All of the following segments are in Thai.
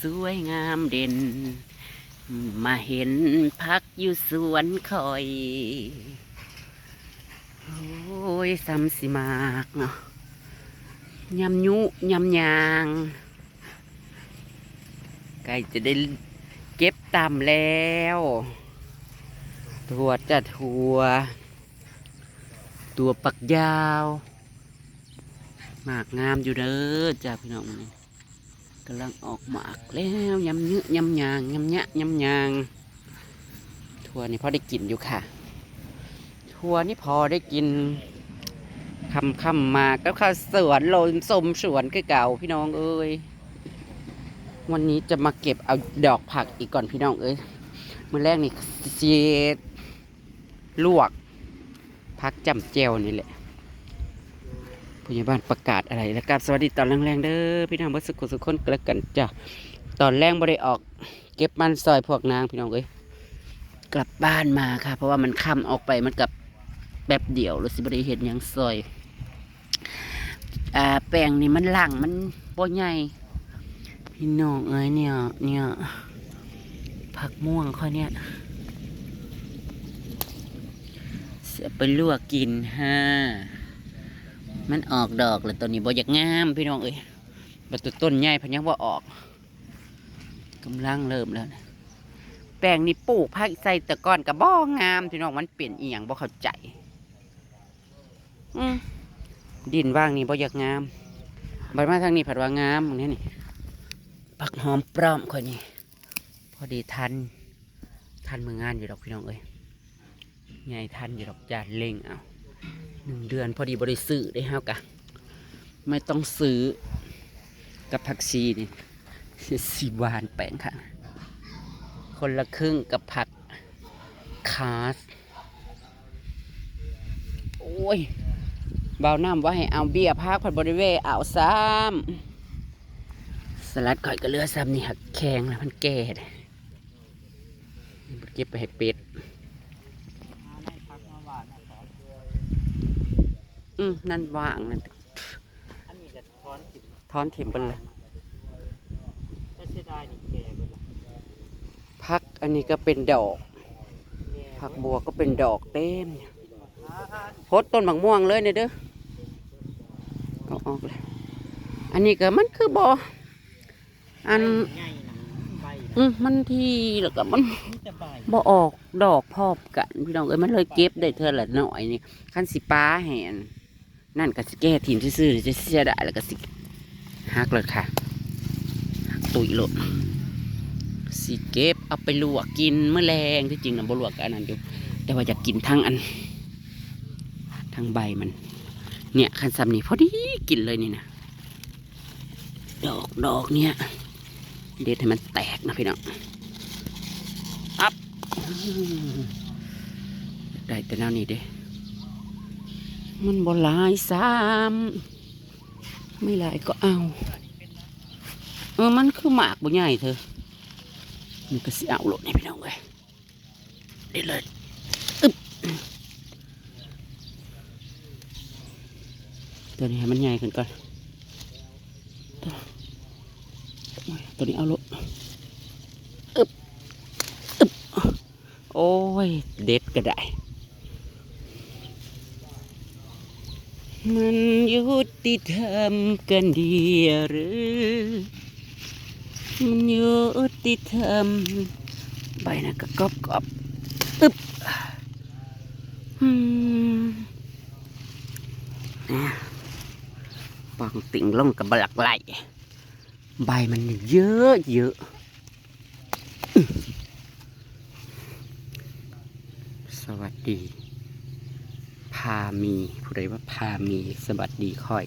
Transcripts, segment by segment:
สวยงามเด่น มาเห็นพักอยู่สวนคอย โอ้ยซ้ำสิมากเนาะยำยุยำยางใกล้จะได้เก็บตามแล้วถั่วจะถั่ว ตัวปักยาว หมากงามอยู่เด้อจ้าพี่น้องนี่ กำลังออกหมากแล้วยำเนื้อยำยางยำยะยำยางถั่วนี่พอได้กินอยู่ค่ะทัวร์นี่พอได้กินคำคำมาก็ข้าวสวนโลนสมสวนคือเก่าพี่น้องเอ้ยวันนี้จะมาเก็บเอาดอกผักอีกก่อนพี่น้องเอ้ยมื่อแรกนี่เสียลวกพักจำเจวนี่แหละ ผู้ใหญ่บ้านประกาศอะไรแล้วกับสวัสดีตอนแรงๆเด้อพี่น้องบ่สุขสุขคนกระกันจ้ะตอนแรงบ่ได้ออก เก็บมันซอยพวกนางพี่น้องเอ้ยกลับบ้านมาค่ะ เพราะว่ามันค่ำออกไปมันกับแบบเดียวรือสิบริเห็นยังซอยอ่าแป้งนี่มันหลังมันบ่ใหญ่พี่น้องเอ้ยเนี่ยเนี่ยผักม่วงเขาเนี่ยเสียไปลวกกินฮะ มันออกดอกแล้วตัวนี้บ่อยากงามพี่น้องเอ้ยบัดตัวต้นใหญ่พยังว่าออกกำลังเริ่มแล้วนะแปลงนี่ปลูกภาคใส่ต่ก่อนกับบ่งามพี่น้องมันเปลี่ยนอีหยังบ่เข้าใจอดินว่างนี่บ่อยากงามบัดมาทางนี้ผัดว่างามตรงนี้นี่ผักหอมปลอมคนนี้พอดีทันทันมืองานอยู่ดอกพี่น้องเอ้ยใหญ่ทันอยู่ดอกจานเล่งเอา หนึ่งเดือนพอดีบริซื้อได้เฮากะ ไม่ต้องซื้อกับผักชีนี่สีหวานแปลงค่ะ คนละครึ่งกับผักคาส โอ้ยเบาน้ำว่าให้เอาเบี้ยพักผัดบริเวณเอาซ้ำสลัดก่อยก็เลือซ้ำนี่หักแข็งแล้วมันแก่เลยเก็บไปให้เป็ด อืมนั่นว่างนั่นอันนี้จะท้อนสิบทอนถิ่มไปเลยไม่ใช่ได้นี่แก่ไปละพักอันนี้ก็เป็นดอก แก่ผักบัวก็เป็นดอกเต็มเนี่ยพดต้นบักม่วงเลยเนี่ยเด้อเอาออกเลย อันนี้ก็มันคือบออันง่ายนะใบอืมมันทีแล้วก็มันนี่จะใบบ่ออกดอกพอบกัน พี่น้องเอ้ยมันเลยเก็บได้เท่าละหน่อยนี่คันสิป้าแหน นั่นก็สิแก้ถิ่นซื่อๆจะเสียดายแล้วก็สิหักเลยค่ะหักตุยโลดสิเก็บเอาไปลวกกินเมื่อแรงที่จริงนะบ่ลวกอันนั้นอยู่แต่ว่าอยากกินทั้งอันทั้งใบมัน เนี่ยคันซ้ำนี่พอดีกินเลยนี่นะดอกดอกเนี่ยเด็ดให้มันแตกนะพี่น้องอัพได้แต่แนวนี้เด้ มันบ่หลายซ้ำไม่หลายก็เอา เออมันคือหมากบ่ใหญ่เธอมันก็สิเอาโลดนี่พี่น้องเว้ยเด็ดเลยอึบตัวนี้ให้มันใหญ่ขึ้นก่อนตัวโอ้ยตัวนี้เอาโลดโอ้ย เด็ดก็ได้ มันยุติธรรมกันดีหรือ มันยุติธรรมใบนะก็กรอบกรอบอึบอืมอะปองติ่งลงกับบลักไหลใบมันเยอะเยอะสวัสดี พามีผู้ใดว่าพามีสวัสดีค่อย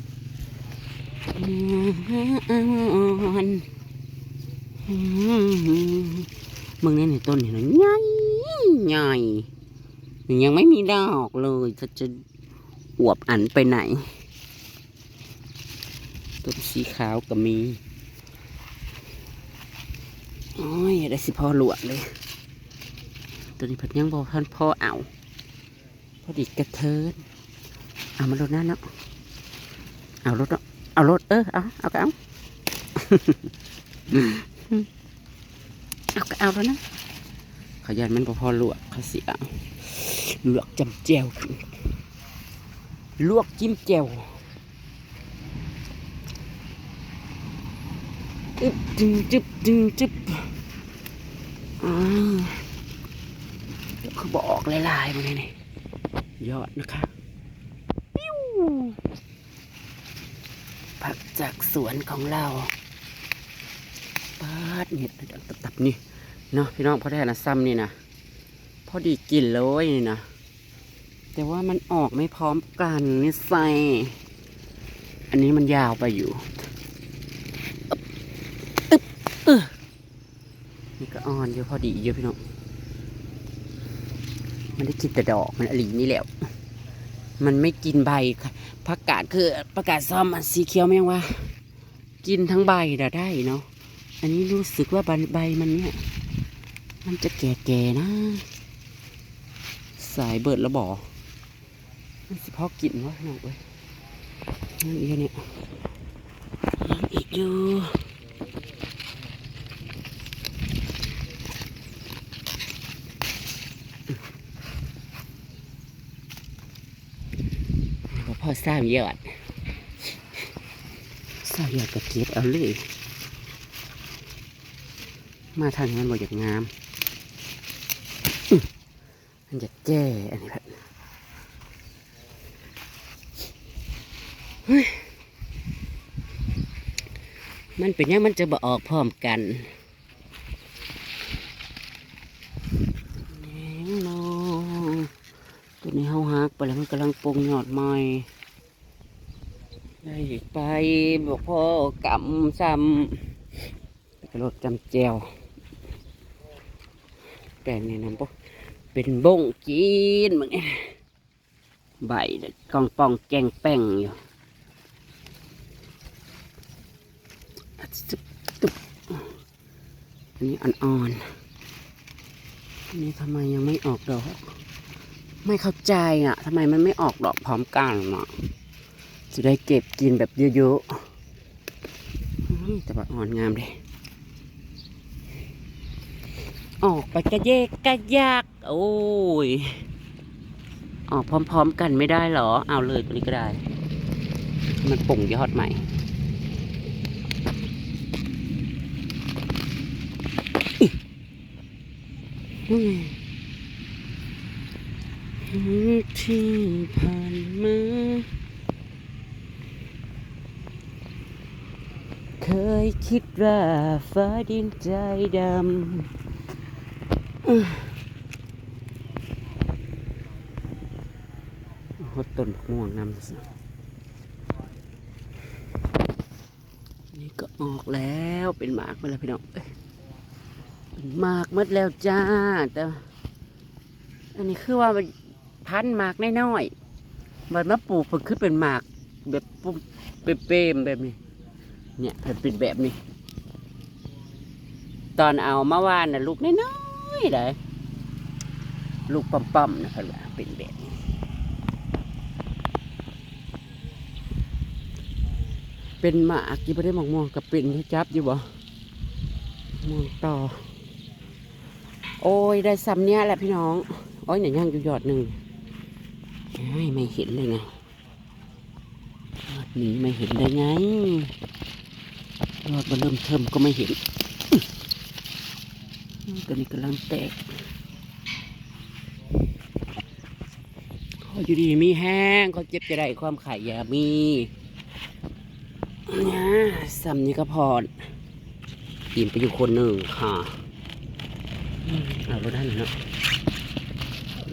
มึงนี่ในต้นนี่นะใหญ่ใหญ่ยังไม่มีดอกเลยจะจะอวบอันไปไหนต้นสีขาวก็มีโอ้ยได้สิพอหลวดเลย ตัวนี้พัดยังบอกท่านพ่อเอา พอดีกระเทินเอามารถนั่นเนาะเอารถเนาะเอารถเออเอาเอาก็เอาเอาก็เอาแล้วนะขยันมันพอลวกเขาเสียลวกจำแจวลวกจิ้มแจวอึบจึงจึบจึงจึบอ่าเขาบอกลายๆมาเลยนี่ ยอดนะคะปิ้วผักจากสวนของเราปาดเห็ดดังตับๆนี่เนาะพี่น้องพอได้นะซ้ำนี่นะพอดีกินเลยนี่นะแต่ว่ามันออกไม่พร้อมกันนี่ใส่อันนี้มันยาวไปอยู่อึ๊บอึ๊บเออนี่ก็อ่อนอยู่พอดีอยู่พี่น้อง มันได้กินแต่ดอกมันอลีนี่แหล้วมันไม่กินใบผักกาดคือประกาศซ้อมอันสีเขียวแม่งว่า กินทั้งใบน่ะได้เนาะอันนี้รู้สึกว่าใบใบมันเนี่ยมันจะแก่ๆนะ สายเบิดแล้วบ่มันสิพอกินวะน้องเอ้ยยังอีกเนี่ยยังอีกอยู่ สร้างยอดสร้างยอดกระเก็บเอาเลย มาทางนี้มันบ่อยากงามมันจะแจ้อันนี้แบบเฮ้ยมันเป็นยังมันจะบ่ออกพร้อมกันแหงนอตัวนี้เฮาหักไปแล้วมันกำลังปรุงยอดใหม่ ได้ไปบอกพ่อกำซ้ำกระโดดจำแจวแต่เนี่ยนะพวกเป็นบงจีนเหมือนไงใบกองปองแกงแป้งอยู่อัดซึบตึบอันนี้อ่อนๆอันนี้ทำไมยังไม่ออกดอก ไม่เข้าใจอะทำไมมันไม่ออกดอกพร้อมกันอะ จะได้เก็บกินแบบเยอะๆแต่ว่าอ่อนงามเลยออกไปกระเยกกระยาก โอ้ย ออกพร้อม ๆ กันไม่ได้เหรอ เอาเลยตัวนี้ก็ได้ มันปุ่งยอดใหม่ที่ผ่านมา เคยคิดว่าฟ้าดินใจดำหดต้นม่วงนำสินี่ก็ออกแล้วเป็นหมากมาแล้วพี่น้องเป็นหมากหมดแล้วจ้า แต่อันนี้คือว่ามันพันหมากน้อยๆมันมาปลูกเพิ่งขึ้นเป็นหมากแบบปุ๊บเปรมแบบนี้ เนี่ยมันป็นแบบนี้ ตอนเอามาว่านน่ะลูกน้อยๆเลยลูกปั๊มๆนะครับว่าเป็นแบบนี้เป็นหมากกี่ไม่ได้หมองม่วงกับเป็นที่จับอยู่บ่ม่วงต่อ โอ้ยได้ซ้ำเนี้ยแหละพี่น้อง โอ้ยเนี่ยย่างอยู่ยอดหนึ่งไม่เห็นเลยไงยอดนี้ไม่เห็นได้ไง ยอดมันเริ่มเทิมก็ไม่เห็นอื้อตัวนี้กำลังแตกขออยู่ดีมีแห้งเขาเจ็บจะได้ความขายยามีนี่ยซ้ำนี้ก็พอกินไปอยู่คนหนึ่งค่ะเอารถได้หน่อยเนาะ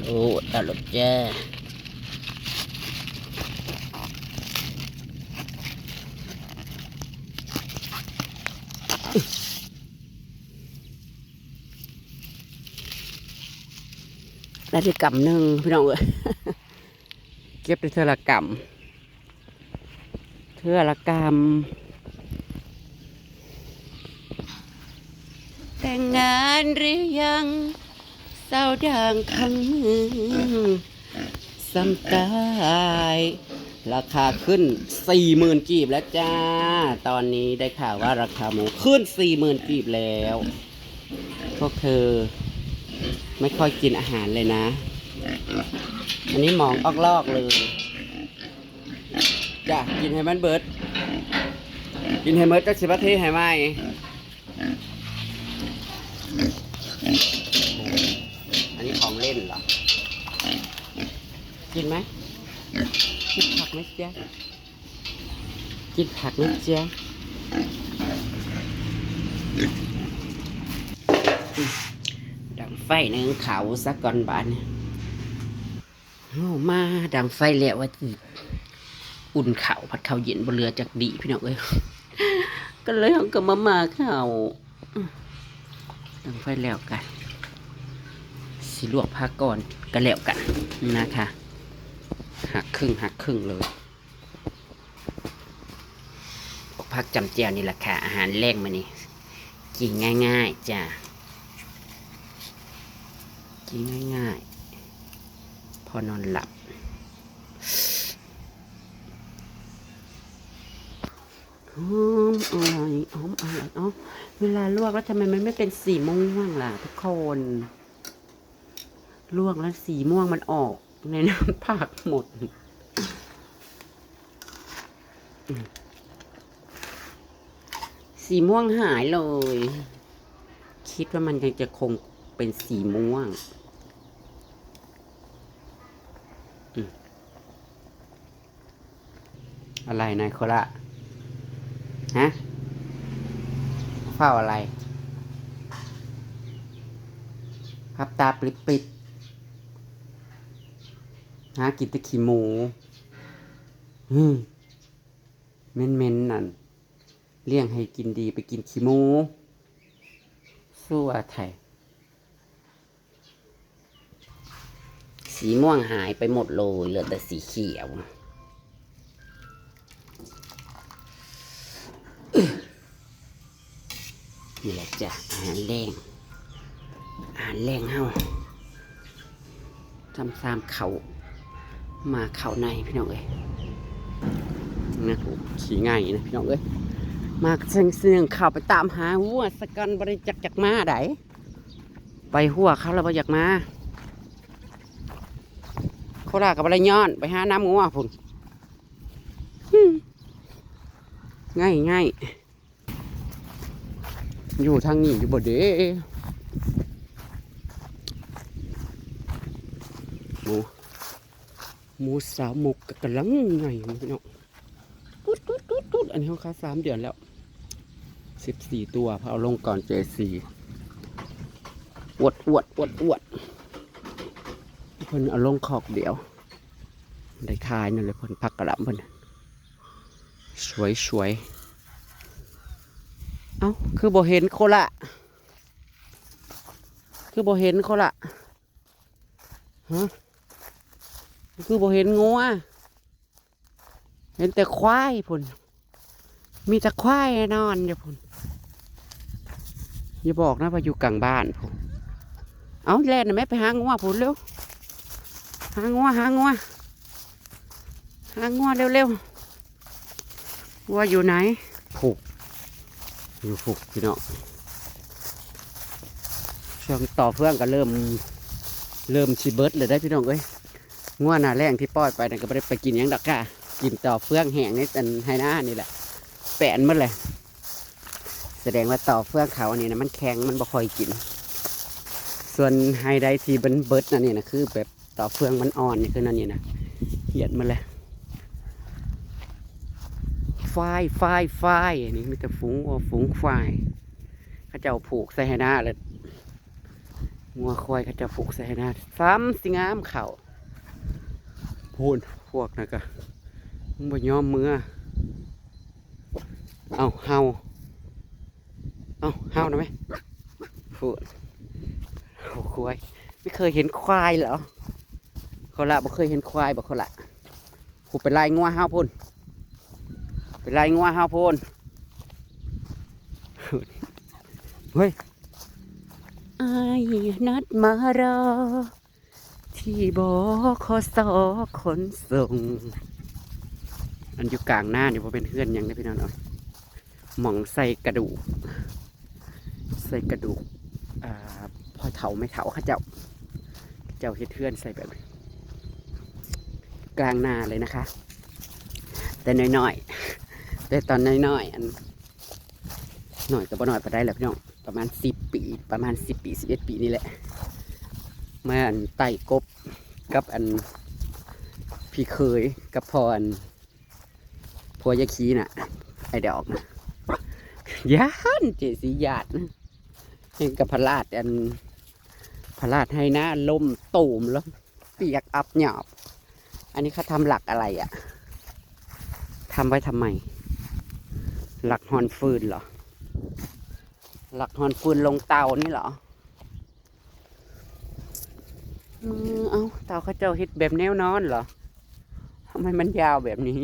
โอ้ตลบแจ้ ได้ไปกำหนึ่งพี่น้องเอ้ยเก็บได้เท่าละกำเท่าละกำแต่งงานหรือยังสาด่างคำมือสำตาย ราคาขึ้นสี่หมื่นกีบแล้วจ้า ตอนนี้ได้ข่าวว่าราคาหมูขึ้นสี่หมื่นกีบแล้ว พวกเธอ ไม่ค่อยกินอาหารเลยนะ อันนี้มองออกลอกเลยจ้ะกินให้มันเบิด กินให้เบิดก็สิบนาทีให้ไหมอันนี้ของเล่นเหรอ กินไหม นผักไหมจ๊ะกินผักไหมจ๊ะดังไฟหนึ่งเขาสักก่อนบานเนี่ยเอามาดังไฟแล้วว่าอุ่นเขาผัดเขาเย็นบนเรือจากดีพี่น้องเอ้ยก็เลยเอากับมามาข้าดังไฟแล้วกันสิลวกผ้าก่อนก็แล้วกันนะคะ หักครึ่งหักครึ่งเลยพวกพักจำเจียวนี่แหละค่ะ อาหารแรงมานี่กินง่าย ๆจ้ะกินง่าย ๆ พอนอนหลับ หอมอร่อยหอมอร่อยเอ๋อเวลาลวกแล้วทำไมมันไม่เป็นสีม่วงล่ะทุกคน ลวกแล้วสีม่วงมันออก ในน้ำผักหมดสีม่วงหายเลย คิดว่ามันยังจะคงเป็นสีม่วงอะไรนายโคละฮะเฝ้าอะไร พับตาปริบปริบ หากินแตะขี้หมูฮึเม้นเม้นๆนั่นเลี้ยงให้กินดีไปกินขี้หมูสู้อาไทยสีม่วงหายไปหมดเลยเหลือแต่สีเขียวนี่แหละจ้ะอาหารแรงอาหารแรงเฮาทำซามเขา มาเข่าในพี่น้องเอ้ยนะผมขี่ง่ายนะพี่น้องเอ้ยมาเสียงเสียงข่าวไปตามหาหัวสกันบริจักจากมาไดไปหัวเขาแล้วบริจักมาเขาลากับบริย้อน ไปหาน้ำงัวพุ่นฮึ่มง่ายง่ายอยู่ทางนี้อยู่บ่เด้โอ้ หมูสาวหมกกำลังใหญ่พี่น้องกุดกุดกุดกุดอันนี้เขาค้าสามเดือนแล้วสิบสี่ตัวพอเอาลงก่อนเจสี่อวดอวดอวดอวดเพิ่นเอาลงขอกเดียว ได้คายนั่นเลยเพิ่นพักกระหลำเพิ่นสวยสวยเอ้าคือบ่เห็นโคละคือบ่เห็นโคละฮะ คือบ่เห็นงัวเห็นแต่ควายพุ่นมีแต่ควายนอนอยู่พุ่นอย่าบอกนะว่าอยู่กลางบ้านพุ่นเอาแล่นน่ะแม่ไปหางัวพุ่นเร็วหางัวหางัวหางัวเร็วๆว่าอยู่ไหนผูกอยู่ผูกพี่น้องช่วงต่อเพื่องก็เริ่ม เริ่มชิเบิร์ดเลยได้พี่น้องเอ้ย ง่วหน้าแรงที่ปล่อยไปนั่นก็ไม่ได้ไปกินหยังดอกค่ะกินต่อเฟืองแห้งนี่อันไฮน้านี่แหละ แปะนหมันเลย แสดงว่าต่อเฟืองเขาอันนี้นะมันแข็งมันบ่ค่อยกิน ส่วนไฮไดทีบิร์เบิร์ดนั่นนี่นะคือ แบบต่อเฟืองมันอ่อนนี่คือนั่นนี่นะเหียดมาเลยฝ้ายฝ้ายฝ้ายอันนี้มีแต่ฝูงวัวฝูงควายเขาเจ้าผูกใส่ไฮหน้าเลยงัวควายเขาเจ้าผูกใส่ไฮหน้าซ้ำสิงามเข่า พูนพวกนะกะมึงบ่ยอมมือเอาเฮาเอาเฮานะไหมพูดเอาควายไม่เคยเห็นควายเหรอเขาละบ่เคยเห็นควายบ่เขาละผูเป็นลายงัวเฮาพูนเป็นลายงัวเฮาพูนเฮ้ยไอ้นัดมารอ ที่บอขอสอขนส่ง อันอยู่กลางหน้านี่พอเป็นเพื่อนยังได้พี่น้องเนาะหมองใส่กระดูก ใส่กระดูกอ่าพอเถาไม่เถาเข้าเจ้า เจ้าเฮ็ดเพื่อนใส่แบบกลางหน้าเลยนะคะ แต่น้อยๆ แต่ตอนน้อยๆอันหน่อยก็บ่น้อยไปได้แหล้วพี่น้องประมาณสิบปี ประมาณสิบปีสิบเอ็ดปีนี่แหละ มาอันไต่กบกับอันพี่เคยกับพออันพอยาคีน่ะ ไอเดอกนะยานเจสีญาตินะเห็นกับพระราชอันพระราชให้หน้าลมตูมแล้ว เปียกอับหยอบ อันนี้เขาทำหลักอะไรอะ่ะทำไว้ทำไม หลักฮอนฟืนเหรอ หลักฮอนฟืนลงเตานี่เหรอ อืมเอาเตาเขาเจ้าเฮ็ดแบบแนวนอนเหรอทำไมมันยาวแบบนี้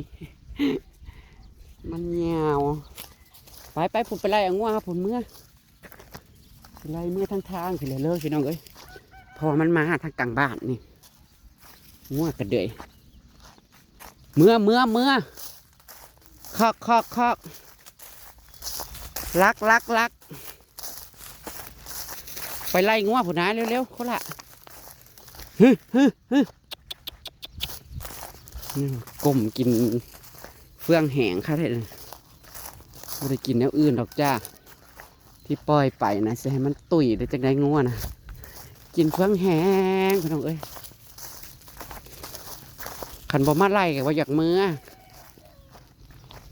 มันยาว ไปไปผมไปไล่อังว่าผมเมื่อไล่เมื่อทางทางสิเลยเลิกพี่น้องเอ้ยพอมันมาทางกลางบ้านนี่งัวกระเดยเมื่อเมื่อเมื่อคอกคอกคอกลักลักลักไปไล่งัวผุดนาเร็วๆเขาละ ฮึฮึฮึนี่ก้มกินเฟื่องแหงค่ะเด็ดไม่ได้กินแนวอื่นหรอกจ้า ที่ปล่อยไปนะจะให้มันตุยได้จังได้งัวนะ กินเฟื่องแหงพี่น้องเอ้ยขันบ่มาไล่กับว่าอยากมือ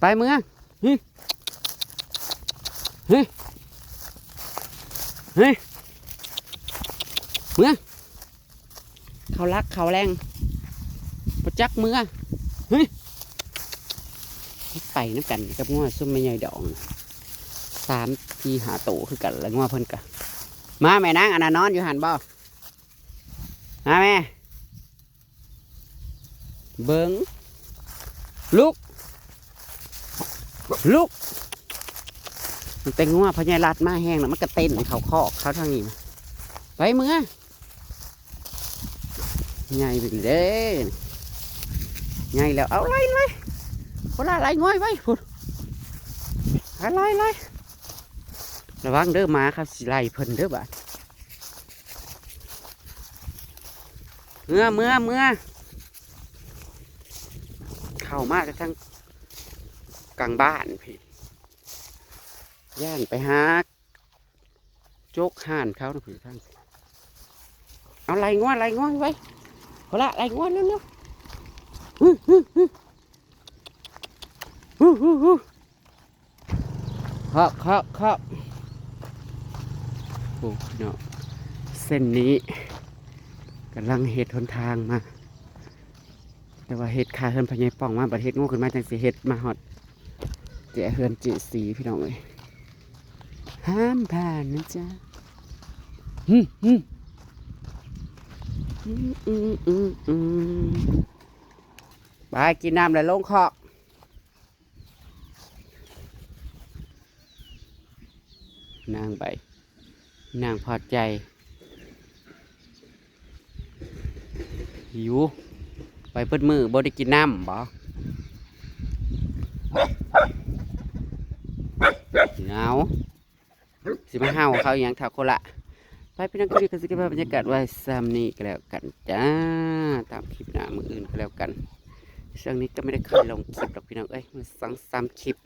ไปมือฮึฮึฮึมือ เขารักเขาแรงปจักมือเฮึไปน้ำกันกับง้อส้มไม่ใหญ่ดองสามทีหาโตคือกันแล้วง้อเพิ่นกะมาแม่นางอันนั้นอนอยู่หันบ่มาแม่ เบิงลุก ลุกมันเป็นง้อพญายรัดมาแห้งแล้วมันกระเต้นเขาคอกเขาทางนี้ไปเมื่อ ใหญ่ไปเลยเด้ใหญ่แล้วเอาไล่ไล่คนละไรง่อยไว้พุ่นอะไรไรระวังเด้อมาครับสิไล่เพิ่นเด้อบ่าเมื่อเมื่อเมื่อเข้ามากระทั่งกลางบ้านพี่ย่านไปหาโจกห่านเขานะพี่ท่านเอาไรง่อยไรง่อไว้ คนละไรง่อยเร็วๆฮึฮึฮึฮู้ฮู้ฮู้ครับครับครับโอ้เนาะเส้นนี้กำลังเห็ดหนทางมา แต่ว่าเห็ดคาเฮือนพญายป่องมาบัดเห็ดโงูขึ้นมาจังสิเห็ดมาหอดแจเฮือนเจสีพี่น้องเอ้ยห้ามผ่านนะจ๊ะฮึมฮึมอืมอืมอืมอืม ไปกินน้ำแล้วลงคอกนางไปนางพอใจหิวไปเปิดมือบ่ได้กินน้ำบ่หนาวสิมาห่าเขาอย่างถาโคละ ไปพี่น้องก็ดีกันสิเก็บบรรยากาศไว้ซ้ำนี้ก็แล้วกันจ้าตามคลิปหน้ามืออื่นก็แล้วกันช่วงนี้ก็ไม่ได้เคยลงคลิปหรอกพี่น้องเอ้ยมันสองสามคลิป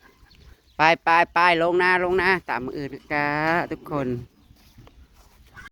ไปไปไปลงหน้าลงหน้าตามมืออื่นนะกะทุกคน